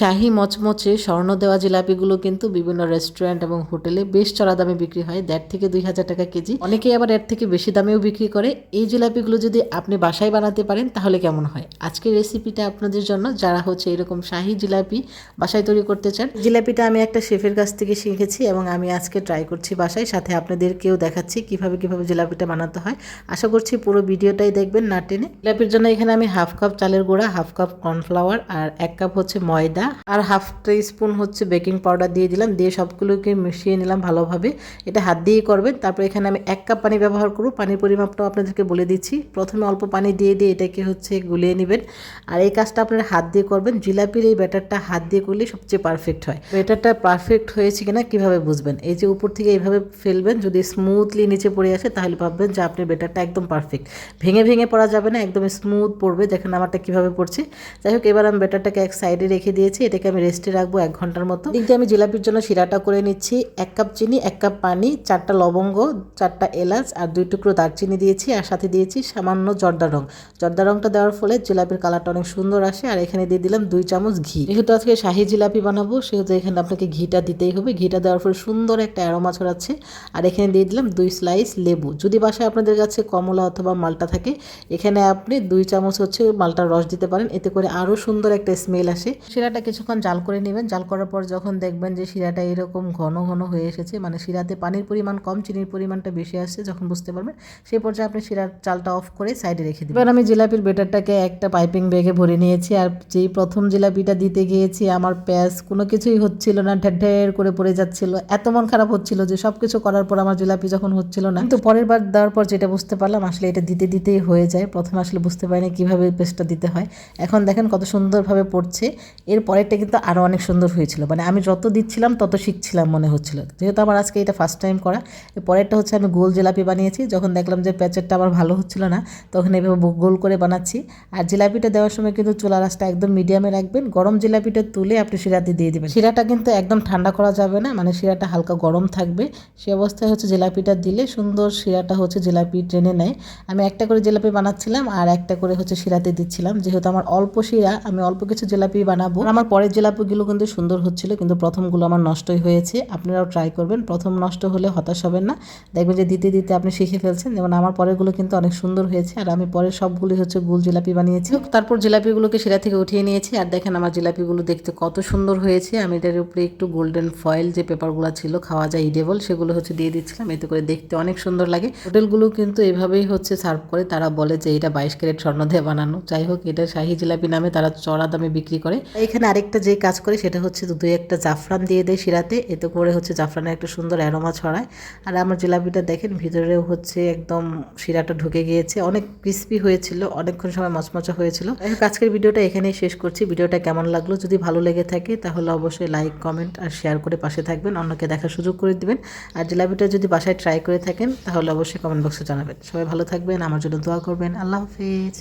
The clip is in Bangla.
শাহি মচমচে স্বর্ণ দেওয়া জিলাপিগুলো কিন্তু বিভিন্ন রেস্টুরেন্ট এবং হোটেলে বেশ চড়া দামে বিক্রি হয়। দেড় থেকে দুই হাজার টাকা কেজি। অনেকেই আবার এর থেকে বেশি দামেও বিক্রি করে। এই জিলাপিগুলো যদি আপনি বাসায় বানাতে পারেন, তাহলে কেমন হয়? আজকের রেসিপিটা আপনাদের জন্য। যারা হচ্ছে এরকম শাহি জিলাপি বাসায় তৈরি করতে চান, জিলাপিটা আমি একটা শেফের কাছ থেকে শিখেছি এবং আমি আজকে ট্রাই করছি বাসায়। সাথে আপনাদেরকেও দেখাচ্ছি কীভাবে কীভাবে জিলাপিটা বানাতে হয়। আশা করছি পুরো ভিডিওটাই দেখবেন না টেনে। জিলাপির জন্য এখানে আমি হাফ কাপ চালের গুঁড়া, হাফ কাপ কর্নফ্লাওয়ার আর এক কাপ হচ্ছে ময়দা আর হাফ স্পুন হচ্ছে বেকিং পাউডার দিয়ে দিলাম। দিয়ে সবগুলোকে মিশিয়ে নিলাম ভালোভাবে। এটা হাত দিয়েই করবেন। তারপর এখানে আমি এক কাপ পানি ব্যবহার করব। পানির পরিমাপটাও আপনাদেরকে বলে দিচ্ছি। প্রথমে অল্প পানি দিয়ে দিয়ে এটাকে হচ্ছে গুলিয়ে নেবেন। আর এই কাজটা আপনারা হাত দিয়ে করবেন। জিলাপির এই ব্যাটারটা হাত দিয়ে করলে সবচেয়ে পারফেক্ট হয়। ব্যাটারটা পারফেক্ট হয়েছে কিনা কীভাবে বুঝবেন? এই যে উপর থেকে এইভাবে ফেলবেন। যদি স্মুথলি নিচে পড়ে আসে, তাহলে ভাববেন যে আপনার ব্যাটারটা একদম পারফেক্ট ভেঙে ভেঙে পড়া যাবে না। একদম স্মুথ পড়বে। দেখেন আমারটা কীভাবে পড়ছে। যাই হোক, এবার আমি ব্যাটারটাকে এক সাইডে রেখে দিয়েছি, এটাকে আমি রেস্টে রাখব এক ঘণ্টার মতো। দিক আমি জিলাপির জন্য শিরাটা করে নিচ্ছি। এক কাপ চিনি, এক কাপ পানি, চারটা লবঙ্গ, চারটা এলাচ আর দুই টুকরো দারচিনি দিয়েছি আর সাথে দিয়েছি সামান্য জর্দা রং। জর্দা রংটা দেওয়ার ফলে জিলাপির কালারটা অনেক সুন্দর আসে আর এখানে দিয়ে দিলাম দুই চামচ ঘি। যেহেতু আজকে শাহি জিলাপি বানাবো, সেহেতু এখানে আপনাকে ঘিটা দিতেই হবে। ঘিটা দেওয়ার ফলে সুন্দর একটা অ্যারোমা ছড়াচ্ছে আর এখানে দিয়ে দিলাম দুই স্লাইস লেবু। যদি বাসায় আপনাদের কাছে কমলা অথবা মালটা থাকে, এখানে আপনি দুই চামচ হচ্ছে মালটার রস দিতে পারেন। এতে করে আরও সুন্দর একটা স্মেল আসে। শিরাটা কিছুক্ষণ জাল করে নেবেন। জাল করার পর যখন দেখবেন যে শিরাটা এরকম ঘন ঘন হয়ে এসেছে মানে শিরাতে পানির পরিমাণ কম, চিনির পরিমাণটা বেশি আসছে, যখন বুঝতে পারবেন সেই পর্যায়ে আপনি শিরার চালটা অফ করে সাইডে রেখে দেবেন। এবার আমি জিলাপির বেটারটাকে একটা পাইপিং ব্যাগে ভরে নিয়েছি, আর যেই প্রথম জিলাপিটা দিতে গিয়েছি, আমার প্যাঁচ কোনো কিছুই হচ্ছিল না, ঢের ঢের করে পড়ে যাচ্ছিল। এত মন খারাপ হচ্ছিল যে সব কিছু করার পর আমার জিলাপি যখন হচ্ছিল না, কিন্তু পরের বার দেওয়ার পর যেটা বুঝতে পারলাম, আসলে এটা দিতে দিতেই হয়ে যায়। প্রথমে আসলে বুঝতে পারিনি কীভাবে পেস্টটা দিতে হয়। এখন দেখেন কত সুন্দরভাবে পড়ছে। এর পরেরটা কিন্তু আরও অনেক সুন্দর হয়েছিল। মানে আমি যত দিচ্ছিলাম, তত শিখছিলাম মনে হচ্ছিল। যেহেতু আমার আজকে এটা ফার্স্ট টাইম করা, এর পরেরটা হচ্ছে আমি গোল জিলাপি বানিয়েছি। যখন দেখলাম যে প্যাচেরটা আমার ভালো হচ্ছিল না, তখন এভাবে গোল করে বানাচ্ছি। আর জিলাপিটা দেওয়ার সময় কিন্তু চুলা রাসটা একদম মিডিয়ামে রাখবেন। গরম জিলাপিটা তুলে আপনি শিরাতে দিয়ে দেবেন। শিরাটা কিন্তু একদম ঠান্ডা করা যাবে না মানে শিরাটা হালকা গরম থাকবে। সে অবস্থায় হচ্ছে জিলাপিটা দিলে সুন্দর শিরাটা হচ্ছে জিলাপি ট্রেনে নেয়। আমি একটা করে জিলাপি বানাচ্ছিলাম আর একটা করে হচ্ছে শিরাতে দিচ্ছিলাম। যেহেতু আমার অল্প শিরা, আমি অল্প কিছু জিলাপি বানাবো। আর আমার পরের জিলাপিগুলো কিন্তু সুন্দর হচ্ছিল, কিন্তু প্রথমগুলো আমার নষ্টই হয়েছে। আপনারাও ট্রাই করবেন। প্রথম নষ্ট হলে হতাশ হবেন না। দেখবেন যে দিতে দিতে আপনি শিখে ফেলছেন। যেমন আমার পরেরগুলো কিন্তু অনেক সুন্দর হয়েছে, আর আমি পরের সবগুলি হচ্ছে গুল জিলাপি বানিয়েছি। তারপর জিলাপিগুলোকে সেটা থেকে উঠিয়ে নিয়েছি। আর দেখেন আমার জিলাপিগুলো দেখতে কত সুন্দর হয়েছে। আমি এটার উপরে একটু গোল্ডেন ফয়েল যে পেপারগুলো ছিল, খাওয়া যায় ইডেবল সেগুলো হচ্ছে দিয়ে দিচ্ছিলাম। এতে করে দেখতে অনেক সুন্দর লাগে। হোটেলগুলো কিন্তু এভাবেই হচ্ছে সার্ভ করে। তারা বলে যে এটা বাইশ ক্যারেট স্বর্ণ দিয়ে বানানো। যাই হোক এটা শাহি জিলাপি নামে তারা চড়া দামে বিক্রি করে। এখানে আরেকটা যে কাজ করে সেটা হচ্ছে দুই একটা জাফরান দিয়ে দেয় শিরাতে। এতে করে হচ্ছে জাফরানের একটা সুন্দর অ্যারোমা ছড়ায়। আর আমার জিলাপিটা দেখেন, ভিতরেও হচ্ছে একদম শিরাটা ঢুকে গিয়েছে। অনেক ক্রিস্পি হয়েছিল, অনেকক্ষণ সময় মচমচা হয়েছিল। আজকের ভিডিওটা এখানেই শেষ করছি। ভিডিওটা কেমন লাগল যদি ভালো লেগে থাকে, তাহলে অবশ্যই লাইক কমেন্ট আর শেয়ার করে পাশে থাকবেন। অন্যকে দেখার সুযোগ করে দিবেন। আর জিলাপিটা যদি বাসায় ট্রাই করে থাকেন, তাহলে অবশ্যই কমেন্ট বক্সে জানাবেন। সবাই ভালো থাকবেন, আমার জন্য দোয়া করবেন। আল্লাহ হাফিজ।